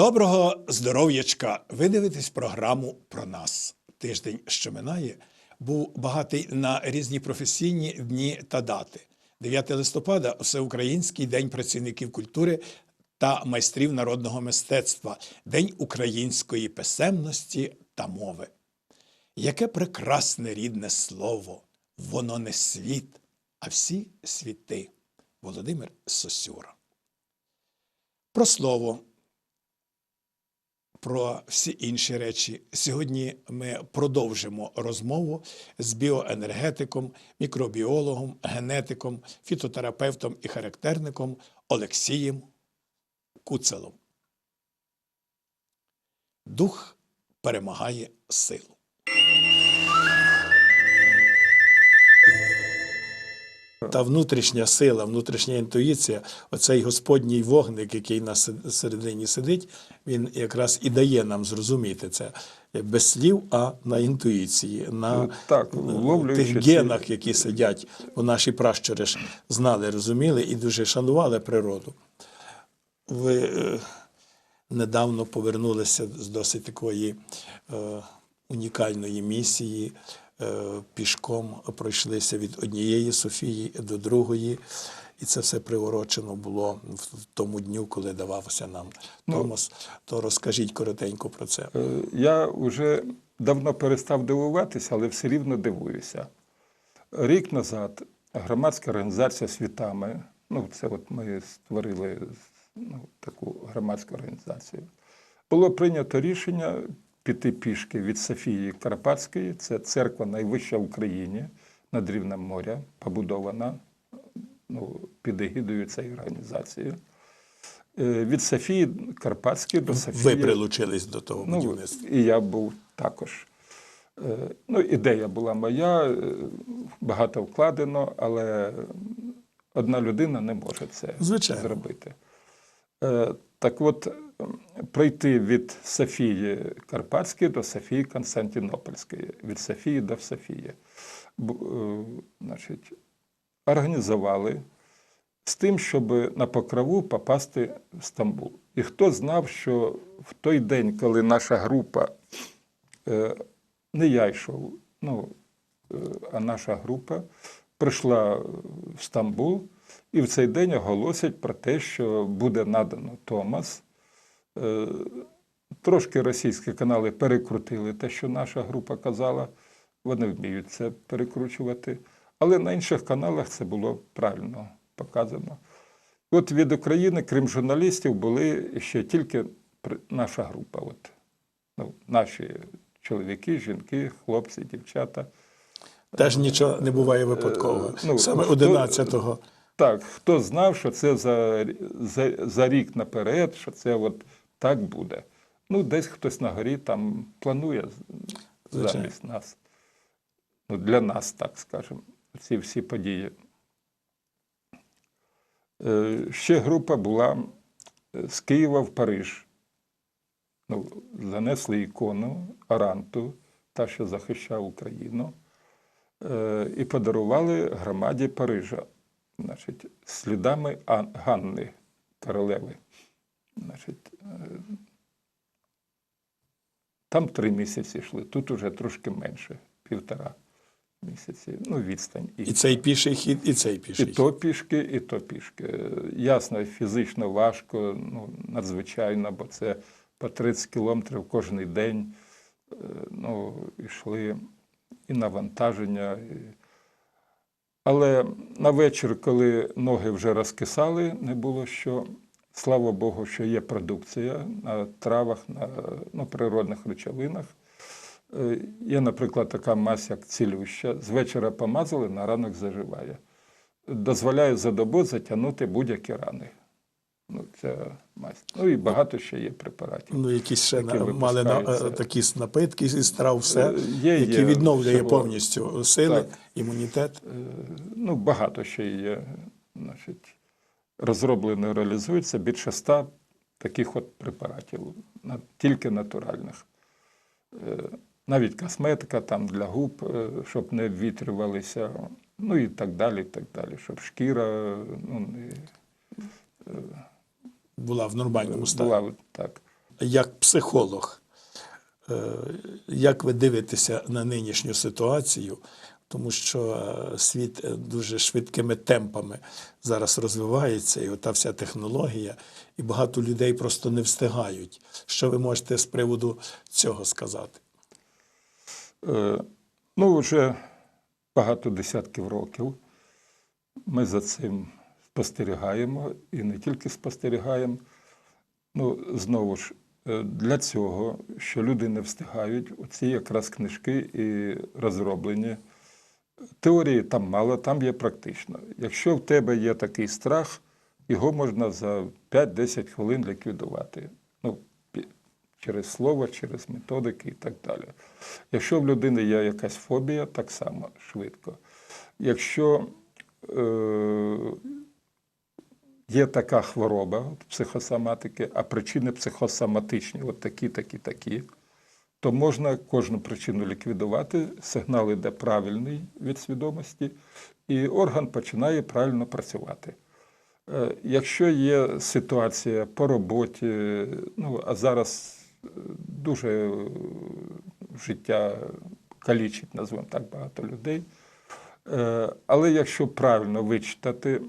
Доброго здоров'ячка! Ви дивитесь програму про нас. Тиждень, що минає, був багатий на різні професійні дні та дати. 9 листопада Всеукраїнський день працівників культури та майстрів народного мистецтва, День української писемності та мови. Яке прекрасне рідне слово! Воно не світ, а всі світи. Володимир Сосюра. Про слово, про всі інші речі. Сьогодні ми продовжимо розмову з біоенергетиком, мікробіологом, генетиком, фітотерапевтом і характерником Олексієм Куцелом. Дух перемагає силу. Та внутрішня сила, внутрішня інтуїція, оцей господній вогник, який на се- середині сидить, він якраз і дає нам зрозуміти це без слів, а на інтуїції, на Ну, так, е, тих генах, які сидять. Бо наші пращури ж знали, розуміли і дуже шанували природу. Ви е, недавно повернулися з досить такої е, унікальної місії. Е, пішком пройшлися від однієї Софії до другої. І це все приурочено було в тому дню, коли давався нам Томос. То розкажіть коротенько про це. Е, Я вже давно перестав дивуватися, але все рівно дивуюся. Рік назад громадська організація світами, ну це от ми створили ну, таку громадську організацію, було прийнято рішення піти пішки від Софії Карпатської, це церква найвища в Україні над рівнем моря, побудована ну, під егідою цієї організації. Е, Від Софії Карпатської до Софії. Ви прилучились до того Ну, і я був також. Е, Ну, ідея була моя, е, багато вкладено, але одна людина не може це Звичайно. зробити. Так от, пройти від Софії Карпатської до Софії Константинопольської, від Софії до Софії. Е, Значить, організували з тим, щоб на покрову попасти в Стамбул. І хто знав, що в той день, коли наша група, е, не я йшов, ну, е, а наша група прийшла в Стамбул, і в цей день оголосять про те, що буде надано Томас. Е, Трошки російські канали перекрутили те, що наша група казала. Вони вміють це перекручувати. Але на інших каналах це було правильно показано. От від України, крім журналістів, були ще тільки наша група. От. Ну, наші чоловіки, жінки, хлопці, дівчата. Теж нічого не буває випадково. Е, ну, Саме хто- 11-го. Так, хто знав, що це за, за, за рік наперед, що це от так буде. Ну, десь хтось на горі там планує Звичайно. замість нас. Ну, для нас, так скажемо, ці всі події. Е, Ще група була е, з Києва в Париж. Ну, занесли ікону Аранту, та, що захищав Україну, е, і подарували громаді Парижа значить, слідами Ганни королеви. Значить, е, там три місяці йшли, тут уже трошки менше, півтора місяці. Ну, відстань. І цей піший хід, і цей І піший хід. то пішки, і то пішки. Ясно, фізично важко, ну, надзвичайно, бо це по 30 кілометрів кожен день. Е, Ну, йшли і навантаження. І... Але на вечір, коли ноги вже розкисали, не було що. Слава Богу, що є продукція на травах, на ну, природних речовинах. Е, Є, наприклад, така мазь, як цілюща. З вечора помазали, на ранок заживає. Дозволяє за добу затягнути будь-які рани. Ну, ця мазь. Ну і багато ще є препаратів. Ну, якісь ще які на, мали на, е, такі напитки зі трав, все, Е, є, які є відновлює всього. повністю сили, Так. імунітет. Ну, багато ще є. Значить, розроблено, і реалізується більше ста таких от препаратів, тільки натуральних. Е, Навіть косметика там для губ, е, щоб не ввітрювалися, ну і так далі, і так далі, щоб шкіра ну, не Була в нормальному стані. була так. як психолог, е, як ви дивитеся на нинішню ситуацію? Тому що е, світ е, дуже швидкими темпами зараз розвивається, і ота вся технологія, і багато людей просто не встигають. Що ви можете з приводу цього сказати? Е, Ну, вже багато десятків років ми за цим спостерігаємо і не тільки спостерігаємо. Ну, знову ж, е, для цього, що люди не встигають, оці якраз книжки і розроблені. Теорії там мало, там є практично. Якщо в тебе є такий страх, його можна за 5-10 хвилин ліквідувати. Ну, через слово, через методики і так далі. Якщо в людини є якась фобія, так само швидко. Якщо е, є така хвороба психосоматики, а причини психосоматичні, от такі, такі, такі, то можна кожну причину ліквідувати, сигнал іде правильний від свідомості, і орган починає правильно працювати. Е, Якщо є ситуація по роботі, ну а зараз е, дуже е, життя калічить, назвемо так, багато людей. Але якщо правильно вичитати,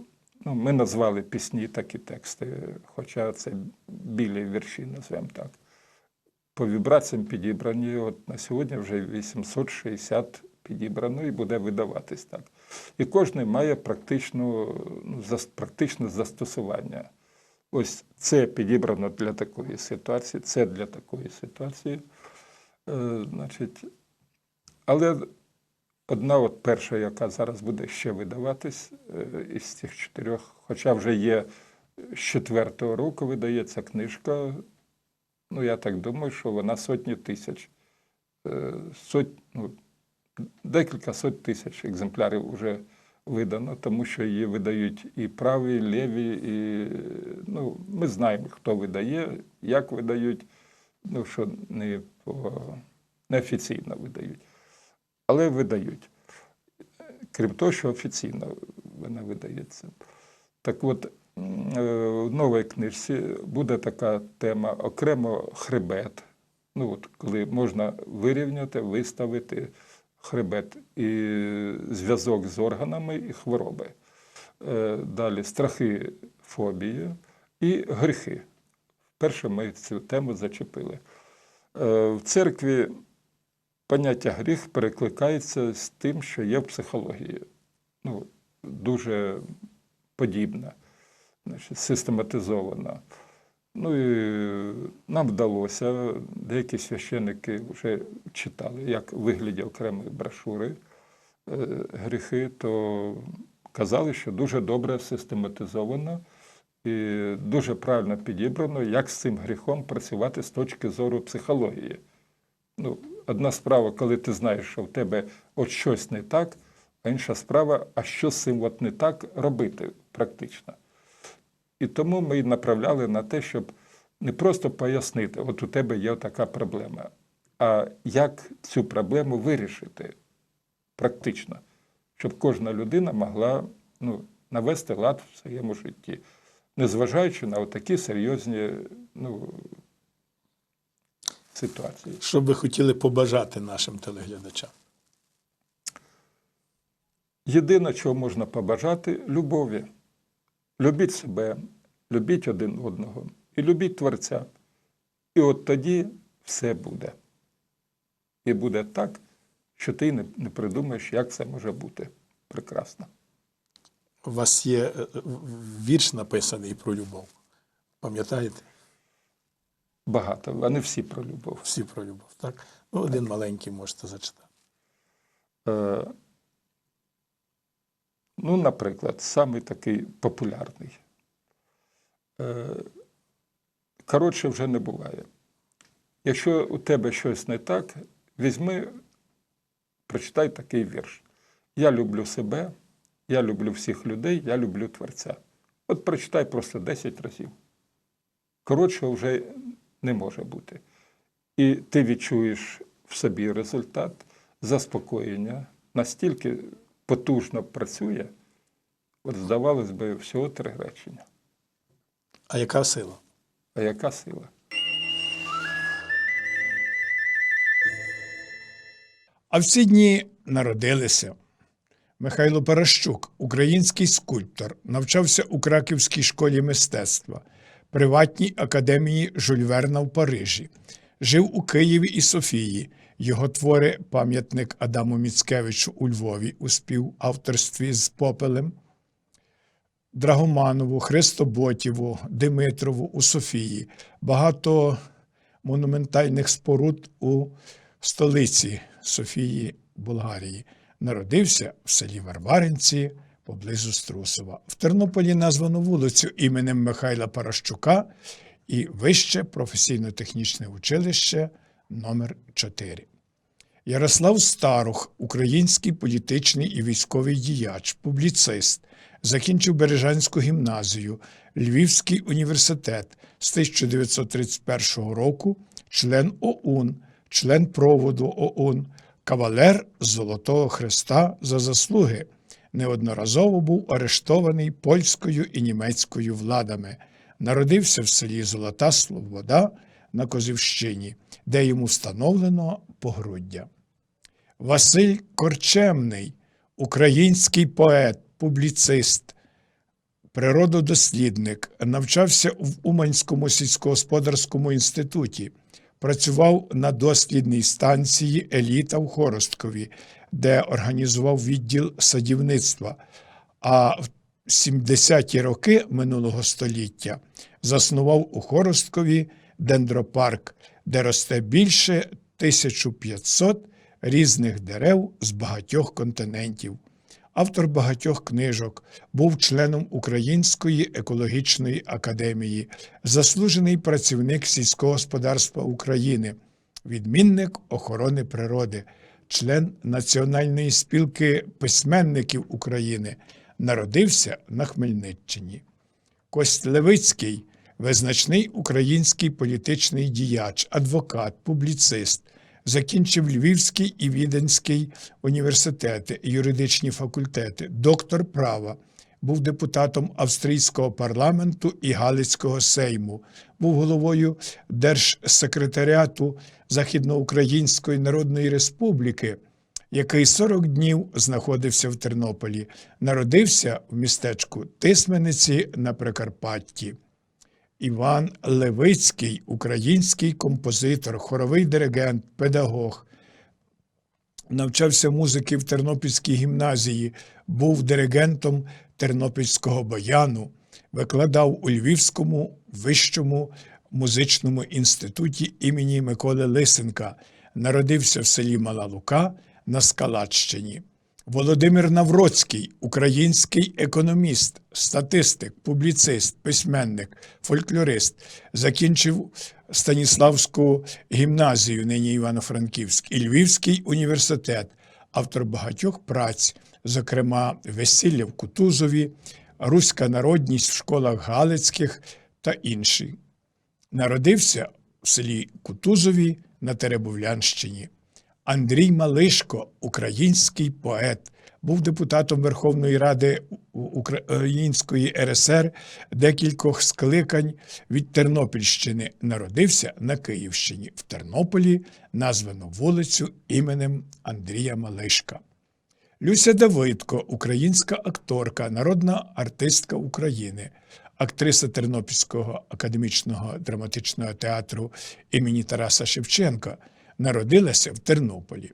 ну, ми назвали пісні такі тексти, хоча це білі вірші, назвемо так. По вібраціям підібрані, от на сьогодні вже 860 підібрано і буде видаватись так. І кожен має практичну, ну, практичне застосування. Ось це підібрано для такої ситуації, це для такої ситуації. Е, значить, але одна, от перша, яка зараз буде ще видаватись е, із цих чотирьох, хоча вже є з четвертого року, видається книжка. Ну, я так думаю, що вона сотні тисяч, е, сот, ну, декілька сот тисяч екземплярів вже видано, тому що її видають і праві, і ліві, і ну, ми знаємо, хто видає, як видають, ну, що не по, неофіційно видають. Але видають. Крім того, що офіційно вона видається. Так от, в новій книжці буде така тема окремо хребет. Ну, от, коли можна вирівняти, виставити хребет і зв'язок з органами і хвороби. Е, Далі страхи, фобії і гріхи. Вперше ми цю тему зачепили. Е, В церкві поняття гріх перекликається з тим, що є в психології. Ну, дуже подібне, значить, систематизовано. Ну і нам вдалося, деякі священники вже читали, як в вигляді окремої брошури е, гріхи, то казали, що дуже добре систематизовано і дуже правильно підібрано, як з цим гріхом працювати з точки зору психології. Ну, одна справа, коли ти знаєш, що в тебе от щось не так, а інша справа, а що з цим от не так робити практично. І тому ми направляли на те, щоб не просто пояснити, от у тебе є така проблема, а як цю проблему вирішити практично, щоб кожна людина могла ну, навести лад в своєму житті, незважаючи на такі серйозні ну, ситуації. Що б ви хотіли побажати нашим телеглядачам? Єдине, чого можна побажати любові. Любіть себе, любіть один одного і любіть Творця. І от тоді все буде. І буде так, що ти не, придумаєш, як це може бути. Прекрасно. У вас є е, вірш написаний про любов. Пам'ятаєте? Багато, а не всі про любов. Всі про любов, так? Ну, один маленький можете зачитати. Е, ну, наприклад, самий такий популярний. Е, коротше, вже не буває. Якщо у тебе щось не так, візьми, прочитай такий вірш. Я люблю себе, я люблю всіх людей, я люблю Творця. От прочитай просто 10 разів. Коротше, вже не може бути. І ти відчуєш в собі результат заспокоєння, настільки потужно працює, от здавалось би, всього три речення. А яка сила? А яка сила? А в ці дні народилися. Михайло Паращук, український скульптор, навчався у Краківській школі мистецтва, приватній академії Жульверна в Парижі. Жив у Києві і Софії. Його твори пам'ятник Адаму Міцкевичу у Львові у співавторстві з Попелем, Драгоманову, Христоботіву, Димитрову у Софії, багато монументальних споруд у столиці Софії, Болгарії. Народився в селі Варваринці поблизу Струсова. В Тернополі названо вулицю іменем Михайла Паращука і Вище професійно-технічне училище номер 4 Ярослав Старух, український політичний і військовий діяч, публіцист, закінчив Бережанську гімназію, Львівський університет з 1931 року, член ОУН, член проводу ОУН, кавалер Золотого Хреста за заслуги. Неодноразово був арештований польською і німецькою владами. Народився в селі Золота Слобода на Козівщині, де йому встановлено погруддя. Василь Корчемний, український поет, публіцист, природодослідник, навчався в Уманському сільськогосподарському інституті, працював на дослідній станції Еліта в Хоросткові, де організував відділ садівництва. А в 70-ті роки минулого століття заснував у Хоросткові дендропарк, де росте більше 1500 різних дерев з багатьох континентів. Автор багатьох книжок, був членом Української екологічної академії, заслужений працівник сільського господарства України, відмінник охорони природи, член Національної спілки письменників України, народився на Хмельниччині. Кость Левицький визначний український політичний діяч, адвокат, публіцист, закінчив Львівський і Віденський університети, юридичні факультети, доктор права, був депутатом австрійського парламенту і Галицького сейму, був головою Держсекретаріату Західноукраїнської Народної Республіки, який 40 днів знаходився в Тернополі, народився в містечку Тисмениці на Прикарпатті. Іван Левицький, український композитор, хоровий диригент, педагог. Навчався музики в Тернопільській гімназії, був диригентом Тернопільського баяну, викладав у Львівському вищому музичному інституті імені Миколи Лисенка, народився в селі Мала Лука на Скалаччині. Володимир Навроцький, український економіст, статистик, публіцист, письменник, фольклорист, закінчив Станіславську гімназію, нині Івано-Франківськ, і Львівський університет, автор багатьох праць, зокрема Весілля в Кутузові, Руська народність в школах Галицьких та інші. Народився в селі Кутузові на Теребовлянщині. Андрій Малишко, український поет, був депутатом Верховної Ради Української РСР декількох скликань від Тернопільщини. Народився на Київщині. В Тернополі названо вулицю іменем Андрія Малишка. Люся Давидко, українська акторка, народна артистка України, актриса Тернопільського академічного драматичного театру імені Тараса Шевченка, народилася в Тернополі.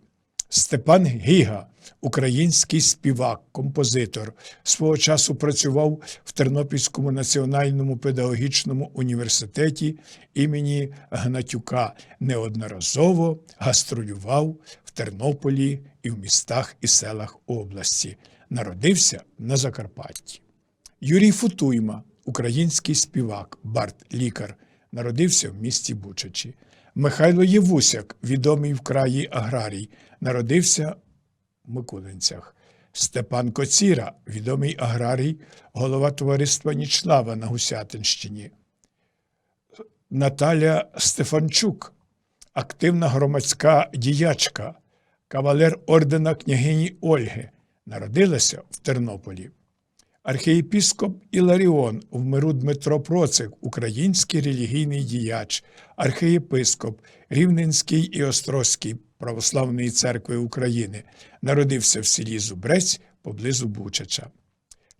Степан Гіга, український співак, композитор, свого часу працював в Тернопільському національному педагогічному університеті імені Гнатюка, неодноразово гастролював в Тернополі і в містах і селах області. Народився на Закарпатті. Юрій Футуйма, український співак, бард, лікар, народився в місті Бучачі. Михайло Євусяк, відомий в краї аграрій, народився в Микулинцях. Степан Коціра, відомий аграрій, голова товариства Нічлава на Гусятинщині. Наталя Стефанчук, активна громадська діячка, кавалер ордена княгині Ольги, народилася в Тернополі. Архієпіскоп Іларіон в миру Дмитро Процик, український релігійний діяч, архієпископ Рівненський і Острозький Православної церкви України, народився в селі Зубрець поблизу Бучача.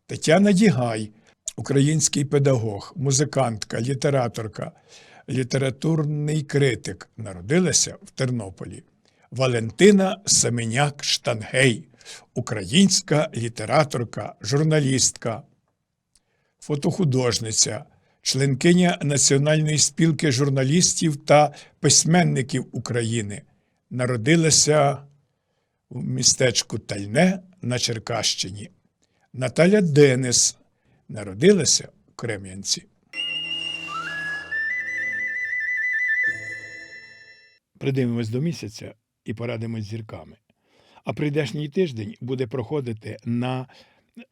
Тетяна Дігай, український педагог, музикантка, літераторка, літературний критик, народилася в Тернополі. Валентина Семеняк Штангей, українська літераторка, журналістка, фотохудожниця, членкиня Національної спілки журналістів та письменників України. Народилася в містечку Тальне на Черкащині. Наталя Денис народилася у Крем'янці. Придивимось до місяця і порадимось з зірками. А прийдешній тиждень буде проходити на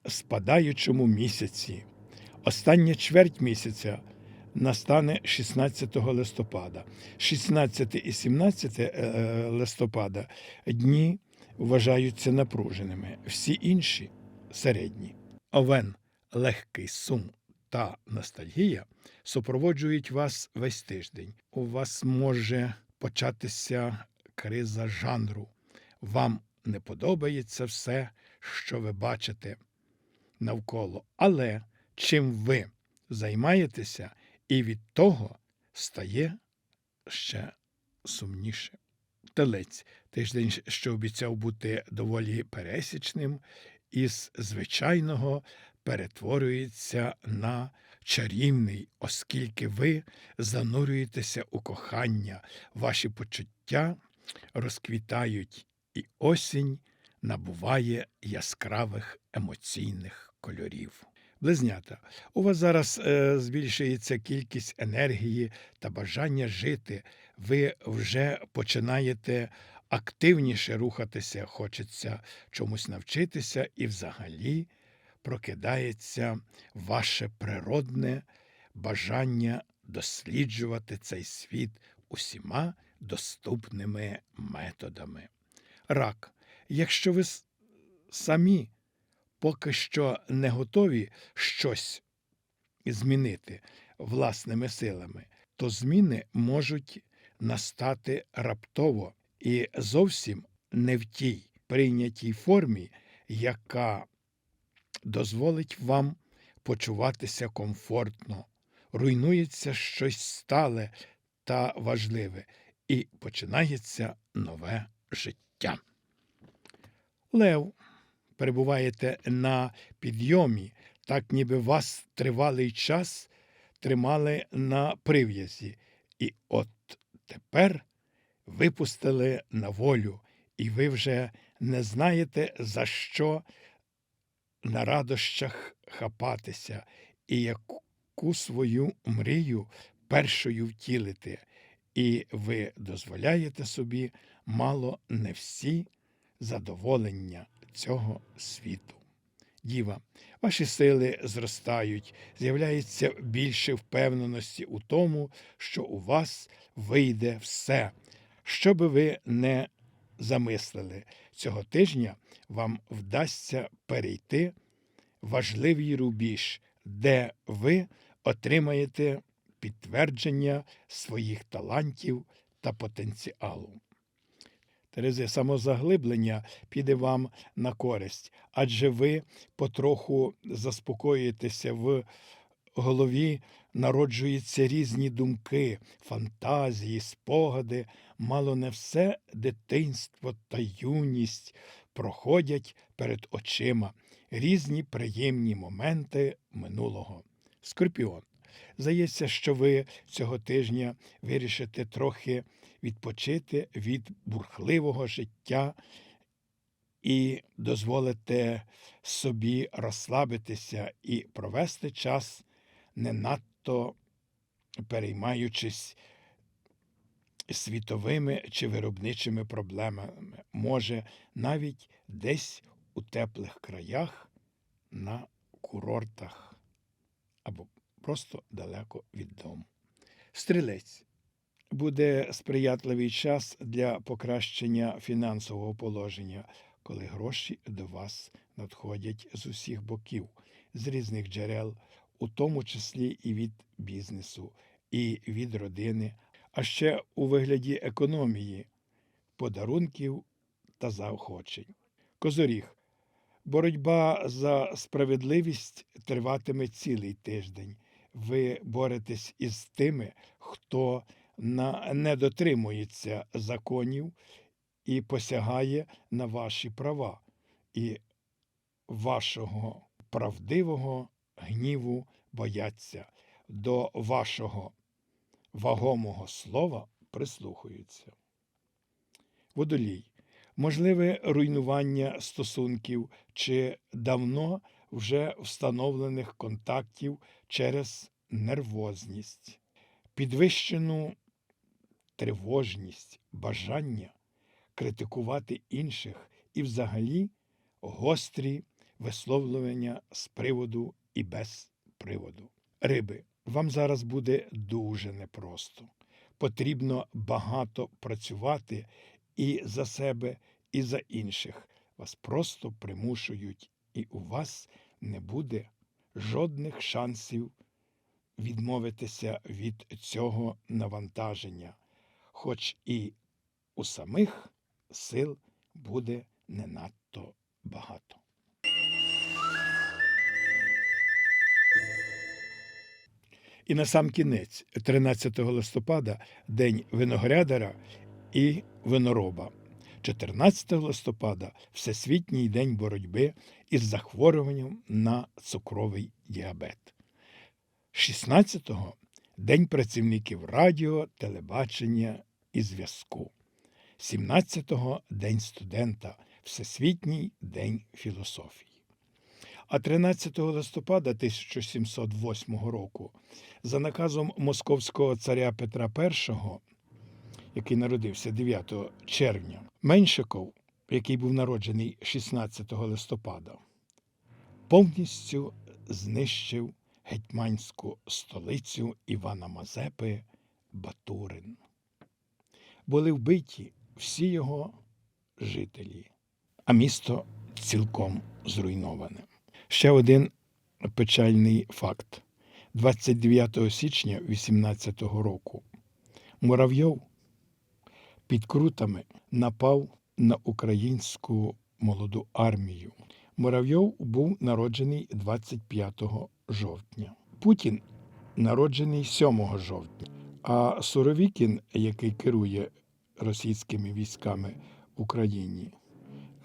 спадаючому місяці. Остання чверть місяця настане 16 листопада. 16 і 17 е, листопада дні вважаються напруженими, всі інші середні. Овен, легкий сум та ностальгія супроводжують вас весь тиждень. У вас може початися криза жанру. Вам не подобається все, що ви бачите навколо. Але чим ви займаєтеся, і від того стає ще сумніше. Телець тиждень, що обіцяв бути доволі пересічним, із звичайного перетворюється на чарівний, оскільки ви занурюєтеся у кохання, ваші почуття розквітають, і осінь набуває яскравих емоційних кольорів. Близнята, у вас зараз е, збільшується кількість енергії та бажання жити. Ви вже починаєте активніше рухатися, хочеться чомусь навчитися, і взагалі прокидається ваше природне бажання досліджувати цей світ усіма доступними методами. Рак, якщо ви самі поки що не готові щось змінити власними силами, то зміни можуть настати раптово і зовсім не в тій прийнятій формі, яка дозволить вам почуватися комфортно, руйнується щось стале та важливе, і починається нове життя. Лев, перебуваєте на підйомі, так ніби вас тривалий час тримали на прив'язі, і от тепер випустили на волю, і ви вже не знаєте, за що на радощах хапатися, і яку свою мрію першою втілити, і ви дозволяєте собі мало не всі задоволення цього світу. Діва, ваші сили зростають, з'являється більше впевненості у тому, що у вас вийде все. Що би ви не замислили, цього тижня вам вдасться перейти важливий рубіж, де ви отримаєте підтвердження своїх талантів та потенціалу. Терези, самозаглиблення піде вам на користь, адже ви потроху заспокоїтеся в голові, народжуються різні думки, фантазії, спогади, мало не все дитинство та юність проходять перед очима різні приємні моменти минулого. Скорпіон. Здається, що ви цього тижня вирішите трохи відпочити від бурхливого життя і дозволите собі розслабитися і провести час, не надто переймаючись світовими чи виробничими проблемами, може, навіть десь у теплих краях на курортах або просто далеко від дому. Стрілець. Буде сприятливий час для покращення фінансового положення, коли гроші до вас надходять з усіх боків. з різних джерел, у тому числі і від бізнесу, і від родини, а ще у вигляді економії, подарунків та заохочень. Козоріг. Боротьба за справедливість триватиме цілий тиждень. Ви боретесь із тими, хто не дотримується законів і посягає на ваші права, і вашого правдивого гніву бояться, до вашого вагомого слова прислухаються. Водолій. Можливе руйнування стосунків чи давно вже встановлених контактів через нервозність, підвищену тривожність, бажання критикувати інших і взагалі гострі висловлювання з приводу і без приводу. Риби, вам зараз буде дуже непросто. Потрібно багато працювати і за себе, і за інших. Вас просто примушують, і у вас не буде жодних шансів відмовитися від цього навантаження, хоч і у самих сил буде не надто багато. І на сам кінець, 13 листопада, День виноградаря і винороба. 14 листопада Всесвітній день боротьби із захворюванням на цукровий діабет. 16-го День працівників радіо, телебачення і зв'язку. 17-го День студента, Всесвітній день філософії. А 13 листопада 1708 року за наказом московського царя Петра І, який народився 9 червня, Меншиков, який був народжений 16 листопада, повністю знищив гетьманську столицю Івана Мазепи Батурин. Були вбиті всі його жителі, а місто цілком зруйноване. Ще один печальний факт. 29 січня 18 року Муравйов під крутами напав на українську молоду армію. Муравйов був народжений 25 жовтня. Путін народжений 7 жовтня. А Суровікін, який керує російськими військами в Україні,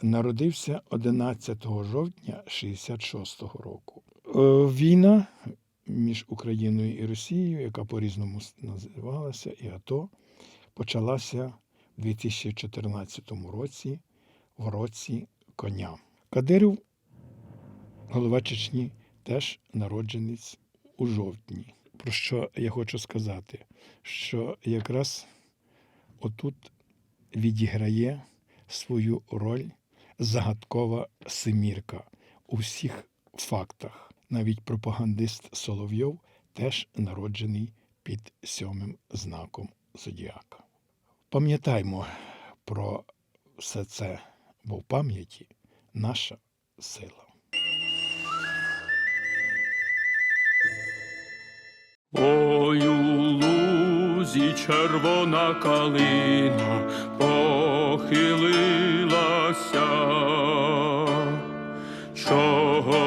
народився 11 жовтня 66-го року. Е, Війна між Україною і Росією, яка по-різному називалася, і АТО, почалася 2014 році, в році коня. Кадиров, голова Чечні, теж народженець у жовтні. Про що я хочу сказати? Що якраз отут відіграє свою роль загадкова семірка у всіх фактах. Навіть пропагандист Соловйов теж народжений під сьомим знаком зодіака. Пам'ятаймо про все це, бо в пам'яті наша сила. Ой, у лузі червона калина похилилася,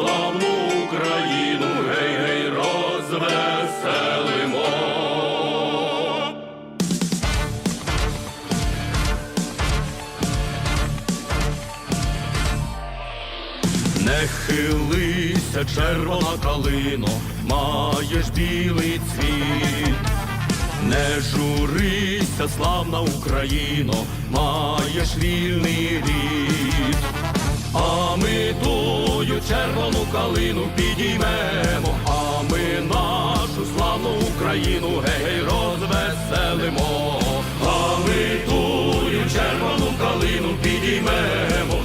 славну Україну гей-гей розвеселимо. Не хилися, червона калино, маєш білий цвіт. Не журися, славна Україно, маєш вільний рід а ми тую червону калину підіймемо, а ми нашу славну Україну гей розвеселимо, а ми тую червону калину підіймемо.